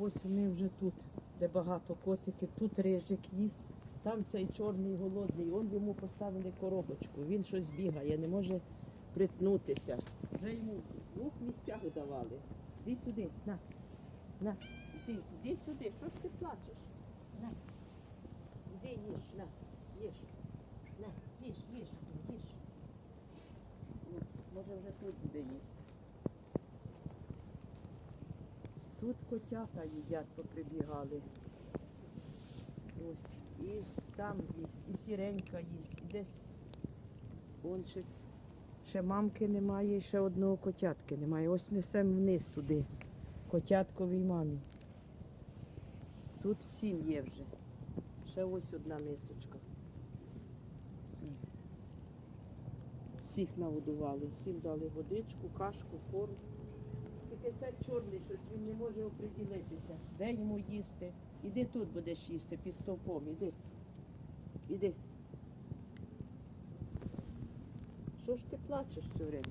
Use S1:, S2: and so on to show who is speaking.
S1: Ось вони вже тут, де багато котиків. Тут рижик їсть, там цей чорний голодний. Он йому поставили коробочку. Він щось бігає, не може притнутися. Вже йому двох місцях давали. Іди сюди, на, на, іди, іди сюди. Що ж ти плачеш? На. Іди їж, на, їж. На, їж, їж, їж. Може вже тут буде їсти. Тут котята їдять, поприбігали. Ось. І там їсть, і сіренька їсть, і десь вон щось. Ще мамки немає, і ще одного котятки немає. Ось несемо вниз туди. Котятковій мамі. Тут сім є вже. Ще ось одна мисочка. Всіх нагодували, всім дали водичку, кашку, корм. Тільки це чорний щось, він не може оприділитися. Де йому їсти? Іди тут будеш їсти під стовпом, іди. Іди. Що ж ти плачеш все время?